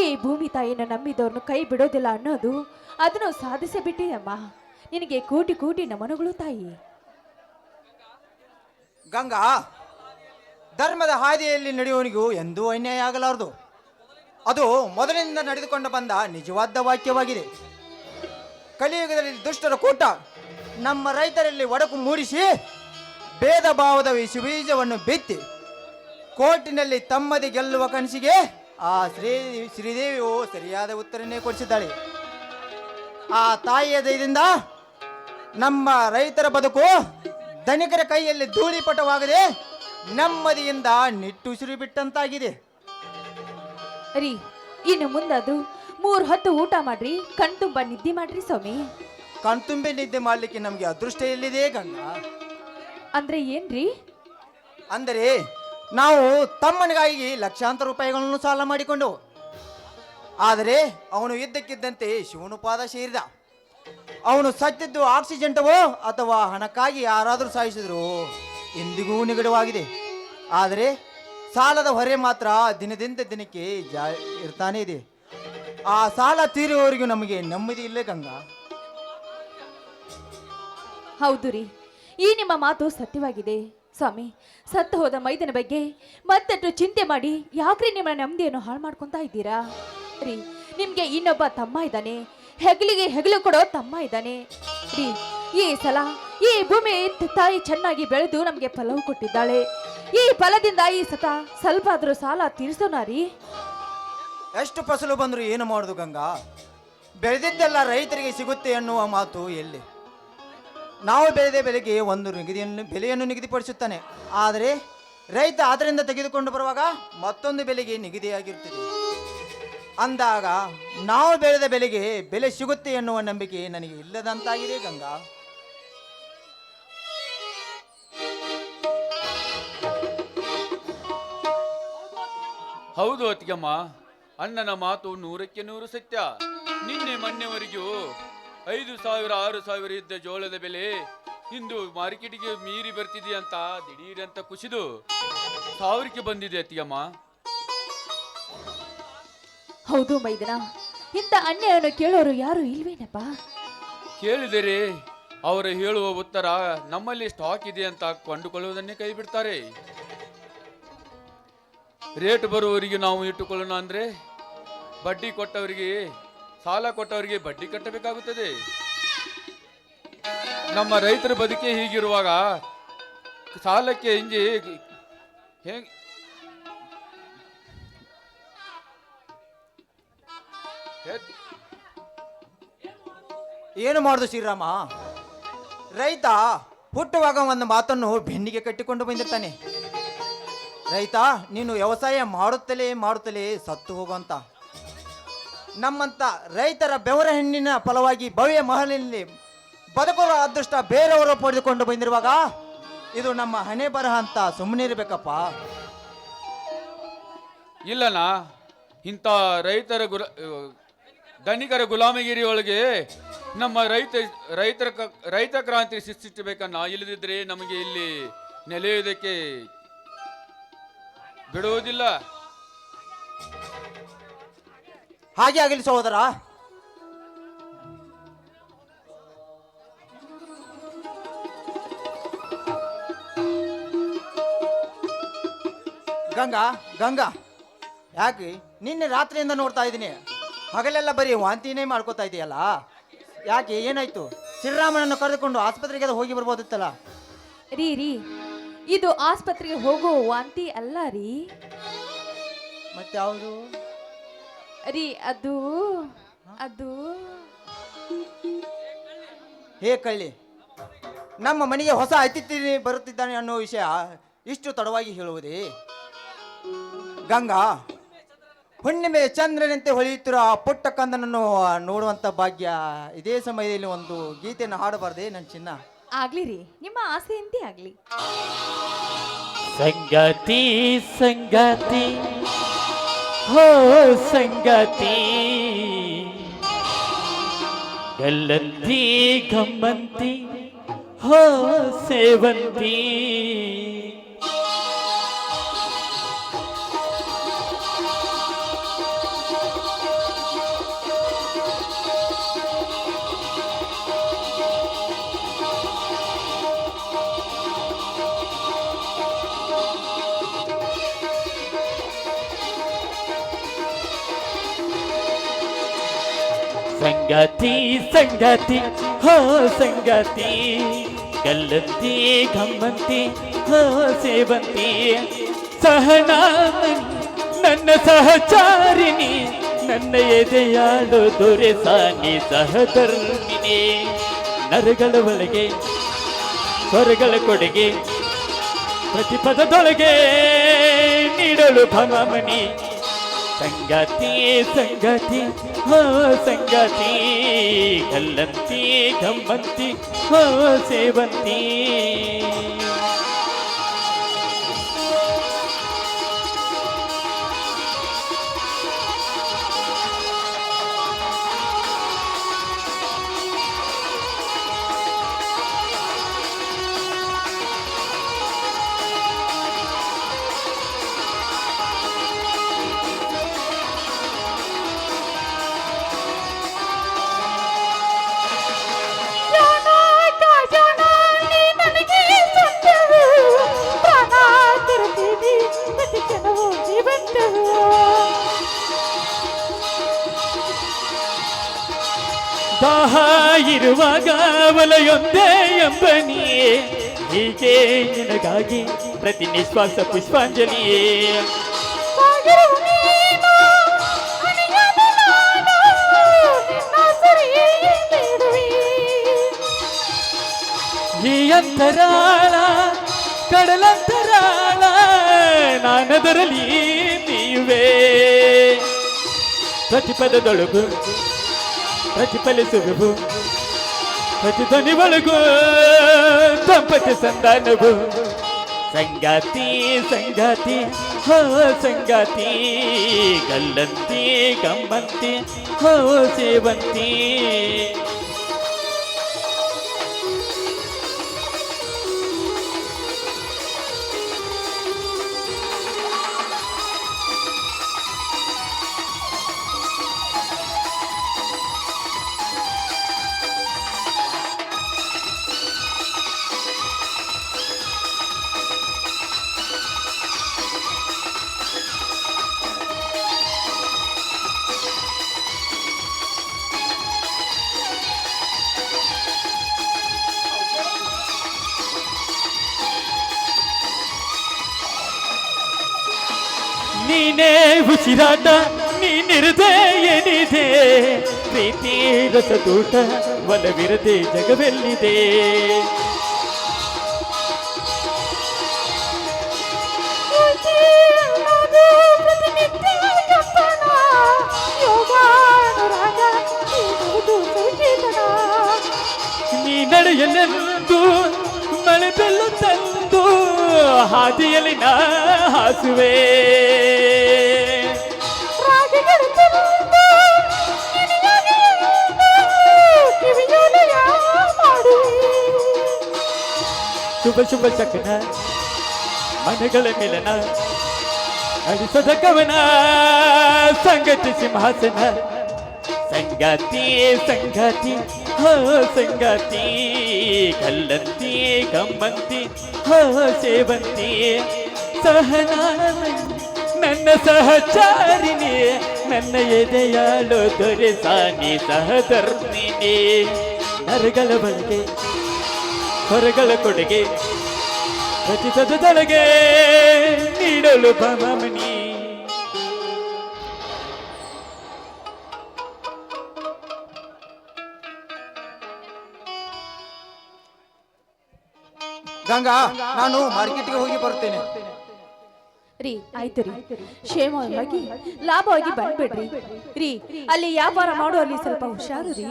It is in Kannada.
ಈ ಭೂಮಿ ತಾಯಿನ ನಂಬಿದವ್ರನ್ನು ಕೈ ಬಿಡೋದಿಲ್ಲ ಅನ್ನೋದು ಅದನ್ನು ಸಾಧಿಸಿ ಬಿಟ್ಟಿದೆಯಮ್ಮ ನಿನಗೆ ಕೋಟಿ ಕೋಟಿ ನಮನಗಳು ತಾಯಿ. ಗಂಗಾ, ಧರ್ಮದ ಹಾದಿಯಲ್ಲಿ ನಡೆಯುವವನಿಗೂ ಎಂದೂ ಅನ್ಯಾಯ ಆಗಲಾರದು. ಅದು ಮೊದಲಿನಿಂದ ನಡೆದುಕೊಂಡು ಬಂದ ನಿಜವಾದ ವಾಕ್ಯವಾಗಿದೆ. ಕಲಿಯುಗದಲ್ಲಿ ದುಷ್ಟರ ಕೂಟ ನಮ್ಮ ರೈತರಲ್ಲಿ ಒಡಕು ಮೂಡಿಸಿ ಭೇದ ಭಾವದ ಬೀಜವನ್ನು ಬಿತ್ತಿ ಕೋರ್ಟಿನಲ್ಲಿ ತಮ್ಮದಿ ಗೆಲ್ಲುವ ಕನಸಿಗೆ ಆ ಶ್ರೀ ಶ್ರೀದೇವಿಯು ಸರಿಯಾದ ಉತ್ತರನೇ ಕೊಡಿಸಿದ್ದಾಳೆ. ಆ ತಾಯಿಯ ದಯದಿಂದ ನಮ್ಮ ರೈತರ ಬದುಕು ಧನಿಕರ ಕೈಯಲ್ಲಿ ಧೂಳಿಪಟವಾಗದೆ ನೆಮ್ಮದಿಯಿಂದ ನಿಟ್ಟುಸಿರು ಬಿಟ್ಟಂತಾಗಿದೆ. ರೀ ಇನ್ನು ಮುಂದಾದ್ರು ಮೂರು ಹೊತ್ತು ಊಟ ಮಾಡ್ರಿ ಕಣ್ತುಂಬ ನಿದ್ದೆ ಮಾಡ್ರಿ ಸ್ವಾಮಿ. ಕಣ್ತುಂಬೆ ನಿದ್ದೆ ಮಾಡಲಿಕ್ಕೆ ನಮಗೆ ಅದೃಷ್ಟ ಎಲ್ಲಿದೆ ಗಂಗಾ? ಅಂದ್ರೆ ಏನ್ರಿ? ಅಂದರೆ ನಾವು ತಮ್ಮನಿಗಾಗಿ ಲಕ್ಷಾಂತರ ರೂಪಾಯಿಗಳನ್ನು ಸಾಲ ಮಾಡಿಕೊಂಡು, ಆದರೆ ಅವನು ಇದ್ದಕ್ಕಿದ್ದಂತೆ ಶಿವನು ಪಾದ ಸೇರಿದ. ಅವನು ಸತ್ತಿದ್ದು ಆಕ್ಸಿಜೆಂಟವೋ ಅಥವಾ ಹಣಕ್ಕಾಗಿ ಯಾರಾದರೂ ಸಾಯಿಸಿದ್ರು ಎಂದಿಗೂ ನಿಗಡವಾಗಿದೆ. ಆದರೆ ಸಾಲದ ಹೊರೆ ಮಾತ್ರ ದಿನದಿಂದ ದಿನಕ್ಕೆ ಜಾ ಇರ್ತಾನೆ ಇದೆ. ಆ ಸಾಲ ತೀರುವವರೆಗೂ ನಮಗೆ ನೆಮ್ಮದಿ ಇಲ್ಲೇ ಗಂಗಾ. ಹೌದು ರೀ. ಈ ನಿಮ್ಮ ಮಾತು ಸತ್ಯವಾಗಿದೆ. ಸ್ವಾಮಿ, ಸತ್ತು ಹೋದ ಮೈದನ ಬಗ್ಗೆ ಮತ್ತಷ್ಟು ಚಿಂತೆ ಮಾಡಿ ಯಾಕ್ರಿ ನಿಮ್ಮ ನೆಮ್ಮದಿಯನ್ನು ಹಾಳು ಮಾಡ್ಕೊಂತಾ ಇದ್ದೀರಾ? ರೀ, ನಿಮ್ಗೆ ಇನ್ನೊಬ್ಬ ತಮ್ಮ ಇದ್ದಾನೆ, ಹೆಗಲಿಗೆ ಹೆಗಲು ಕೊಡೋ ತಮ್ಮ ಇದ್ದಾನೆ. ರೀ, ಈ ಸಲ ಈ ಭೂಮಿ ತಾಯಿ ಚೆನ್ನಾಗಿ ಬೆಳೆದು ನಮಗೆ ಫಲವು ಕೊಟ್ಟಿದ್ದಾಳೆ. ಈ ಫಲದಿಂದ ಈ ಸತ ಸ್ವಲ್ಪ ಆದ್ರೂ ಸಾಲ ತೀರಿಸೋಣ ರೀ? ಎಷ್ಟು ಫಸಲು ಬಂದರೂ ಏನು ಮಾಡುದು ಗಂಗಾ? ಬೆಳೆದಿದ್ದೆಲ್ಲ ರೈತರಿಗೆ ಸಿಗುತ್ತೆ ಅನ್ನುವ ಮಾತು ಎಲ್ಲಿ? ನಾವು ಬೆಳೆದ ಬೆಲೆಗೆ ಒಂದು ನಿಗದಿಯನ್ನು ಬೆಲೆಯನ್ನು ನಿಗದಿಪಡಿಸುತ್ತಾನೆ. ಆದರೆ ರೈತ ಅದರಿಂದ ತೆಗೆದುಕೊಂಡು ಬರುವಾಗ ಮತ್ತೊಂದು ಬೆಲೆಗೆ ನಿಗದಿಯಾಗಿರುತ್ತದೆ. ಅಂದಾಗ ನಾವು ಬೆಳೆದ ಬೆಲೆಗೆ ಬೆಲೆ ಸಿಗುತ್ತೆ ಎನ್ನುವ ನಂಬಿಕೆ ನನಗೆ ಇಲ್ಲದಂತಾಗಿದೆ, ಗಂಗಾ. ಹೌದು ಅತ್ತಿಗೆಮ್ಮ, ಅಣ್ಣನ ಮಾತು ನೂರಕ್ಕೆ ನೂರು ಸತ್ಯ. ನಿನ್ನೆ ಮೊನ್ನೆವರೆಗೂ ಐದು ಸಾವಿರ ಆರು ಸಾವಿರ ಇದ್ದ ಜೋಳದ ಬೆಲೆ ಇಂದು ಮಾರ್ಕೆಟಿಗೆ ಮೀರಿ ಬರ್ತಿದೆ ಅಂತ ದಿಢೀರಂತ ಕುಸಿದು ಸಾವಿರಕ್ಕೆ ಬಂದಿದೆ ಅತಿಯಮ್ಮ ಹೌದು ಮೈದನ ಇಂಥ ಅನ್ಯಾಯವನ್ನು ಕೇಳೋರು ಯಾರು ಇಲ್ವೇನಪ್ಪ? ಕೇಳಿದರೆ ಅವರು ಹೇಳುವ ಉತ್ತರ ನಮ್ಮಲ್ಲಿ ಸ್ಟಾಕ್ ಇದೆ ಅಂತ ಕೊಂಡುಕೊಳ್ಳುವುದನ್ನೇ ಕೈ ಬಿಡ್ತಾರೆ ರೇಟ್ ಬರುವವರಿಗೆ ನಾವು ಇಟ್ಟುಕೊಳ್ಳೋಣ ಅಂದ್ರೆ ಬಡ್ಡಿ ಕೊಟ್ಟವರಿಗೆ ಸಾಲ ಕೊಟ್ಟವರಿಗೆ ಬಡ್ಡಿ ಕಟ್ಟಬೇಕಾಗುತ್ತದೆ. ನಮ್ಮ ರೈತರ ಬದುಕೆ ಹೀಗಿರುವಾಗ ಸಾಲಕ್ಕೆ ಹಿಂಜಿ ಹೆಂಗ್ ಏನು ಮಾಡುದು ಶ್ರೀರಾಮ? ರೈತ ಹುಟ್ಟುವಾಗ ಒಂದು ಮಾತನ್ನು ಬೆನ್ನಿಗೆ ಕಟ್ಟಿಕೊಂಡು ಬಂದಿರ್ತಾನೆ. ರೈತ, ನೀನು ವ್ಯವಸಾಯ ಮಾಡುತ್ತಲೇ ಮಾಡುತ್ತಲೇ ಸತ್ತು ಹೋಗುವಂತ ನಮ್ಮಂತ ರೈತರ ಬೆವರ ಹೆಣ್ಣಿನ ಫಲವಾಗಿ ಭವ್ಯ ಮಹಲಿನಲ್ಲಿ ಬದುಕುವ ಅದೃಷ್ಟ ಬೇರೆಯವರು ಪಡೆದುಕೊಂಡು ಬಂದಿರುವಾಗ ಇದು ನಮ್ಮ ಹಣೆ ಬರಹ ಅಂತ ಸುಮ್ಮನಿರ್ಬೇಕಪ್ಪ ಇಲ್ಲನ ಇಂಥ ರೈತರ ಗುಲ ಧನಿಕರ ಗುಲಾಮಗಿರಿ ಒಳಗೆ ನಮ್ಮ ರೈತ, ರೈತರ ರೈತ ಕ್ರಾಂತಿ ಸೃಷ್ಟಿಸಬೇಕನ್ನ ಇಲ್ಲದಿದ್ರೆ ನಮಗೆ ಇಲ್ಲಿ ನೆಲೆಯುವುದಕ್ಕೆ ಬಿಡುವುದಿಲ್ಲ. ಹಾಗೆ ಆಗಲಿ ಸಹೋದರ. ಗಂಗಾ ಗಂಗಾ. ಯಾಕೆ? ನಿನ್ನೆ ರಾತ್ರಿಯಿಂದ ನೋಡ್ತಾ ಇದ್ದೀನಿ. ಹಗಲೆಲ್ಲ ಬರೀ ವಾಂತಿನೇ ಮಾಡ್ಕೋತಾ ಇದೆಯಲ್ಲ? ಯಾಕೆ? ಏನಾಯ್ತು? ಶ್ರೀರಾಮನನ್ನು ಕರೆದುಕೊಂಡು ಆಸ್ಪತ್ರೆಗೆ ಅದು ಹೋಗಿ ಬರ್ಬೋದಿತ್ತಲ್ಲ? ರೀ ರೀ. ಇದು ಆಸ್ಪತ್ರೆಗೆ ಹೋಗೋ ವಾಂತಿ ಅಲ್ಲ ರೀ. ಮತ್ತೆ ಯಾವುದು? ರೀ ಅದು ಅದು. ಹೇ ಕಳ್ಳಿ ನಮ್ಮ ಮನೆಗೆ ಹೊಸ ಅತಿಥಿ ಬರುತ್ತಿದ್ದಾನೆ ಅನ್ನೋ ವಿಷಯ ಇಷ್ಟು ತಡವಾಗಿ ಹೇಳುವುದೇ? ಗಂಗಾ ಹುಣ್ಣಿಮೆ ಚಂದ್ರನಂತೆ ಹೊಳೆಯುತ್ತಿರೋ ಆ ಪುಟ್ಟ ಕಂದನನ್ನು ನೋಡುವಂತ ಭಾಗ್ಯ ಇದೇ ಸಮಯದಲ್ಲಿ ಒಂದು ಗೀತೆಯನ್ನು ಹಾಡಬಾರ್ದೆ ನನ್ನ ಚಿನ್ನ? ಆಗ್ಲಿ ರೀ ನಿಮ್ಮ ಆಸೆಯಂತೆ ಆಗ್ಲಿ. ಸಂಗತಿ ಸಂಗತಿ. ಹೋ ಸಂಗತಿ ಗಲ್ಲಂತಿ ಗಮ್ಮಂತಿ ಹೋ ಸೇವಂತಿ ಸಂಗಾತಿ, ಸಂಗತಿ, ಹೋ ಸಂಗತಿ. ಗಲ್ಲಂತಿ ಗಮ್ಮಂತಿ ಹೋ ಸೇವಂತಿ. ಸಹನಾಮನಿ ನನ್ನ ಸಹಚಾರಿಣಿ, ನನ್ನ ಎದೆಯಾಳು ದೊರೆ ಸಾನಿ ಸಹಧರ್ಮಿನಿ ನರಗಳ ಒಳಗೆ, ಸ್ವರಗಳ ಕೊಡುಗೆ, ಪ್ರತಿಪದದೊಳಗೆ ನೀಡಲು ಭವಮನಿ ಸಂಗಾತಿ ಸಂಗಾತಿ ಹೋ ಸಂಗಾತಿ ಗಲ್ಲಂತಿ ಗಮ್ಮಂತಿ ಹೋ ಸೇವಂತಿ ಇರುವಾಗ ವಲಯೊಂದೇ ಎಂಬನಿಯೇ ಹೀಗೆ ನಿನಗಾಗಿ ಪ್ರತಿ ನಿಶ್ವಾಸ ಪುಷ್ಪಾಂಜಲಿಯೇ. ಈ ಅಂತರಾಳ ಕಡಲಂತರಾಳ ನಾನದರಲ್ಲಿ ನೀವೇ ಪ್ರತಿಪದದೊಳಗು ಪ್ರತಿಫಲಿಸುವುದು ಪ್ರತಿಧ್ವನಿ ಒಳಗು ದಂಪತಿ ಸಂಧಾನವು ಸಂಗಾತಿ ಸಂಗಾತಿ ಹೋ ಸಂಗಾತಿ ಗಲ್ಲಂತಿ ಗಮ್ಮಂತಿ ಹೋ ಸೇವಂತಿ ನೀನೇ ಉಸಿರಾಟ ನೀನಿರದೆ ಏನಿದೆ ಪ್ರೀತಿ ರಸದೂಟ ಒಲವಿರದೆ ಜಗವೆಲ್ಲಿದೆ ಹಾದಿಯಲ್ಲಿ ನಾ ಹಾಸುವೆ. ಶುಭ ಶುಭ ಚಕನ ಮನೆಗಳ ಮೇಲನ ಅಡಿಸದ ಕವನ ಸಂಗತಿ ಸಿಂಹಾಸನ. ಸಂಗಾತಿ ಸಂಗಾತಿ ಹೋ, ಸಂಗಾತಿ, ಕಲ್ಲಂತಿ ಗಮ್ಮಂತಿ ಹೋ, ಸೇವಂತಿ. ಸಹನ ನನ್ನ ಸಹಚಾರಿಣಿ, ನನ್ನ ಎದೆಯಾಳು ದೊರೆ ಸಾನಿ ಸಹಧರ್ಮಿಣಿ. ನರಗಳ ಬಳಿಗೆ, ಹೊರಗಳ ಕೊಡುಗೆ ರಚಿಸದೊಳಗೆ ನೀಡಲು ಭವಮಣಿ. ಗಂಗಾ, ನಾನು ಮಾರ್ಕೆಟ್ಗೆ ಹೋಗಿ ಬರ್ತೇನೆ. ರೀ, ಆಯ್ತು ರೀ. ಕ್ಷೇಮವಾಗಿ, ಲಾಭವಾಗಿ ಬಂದ್ಬಿಡ್ರಿ. ರೀ, ಅಲ್ಲಿ ವ್ಯಾಪಾರ ಮಾಡೋ ಅಲ್ಲಿ ಸ್ವಲ್ಪ ಹುಷಾರು ರೀ.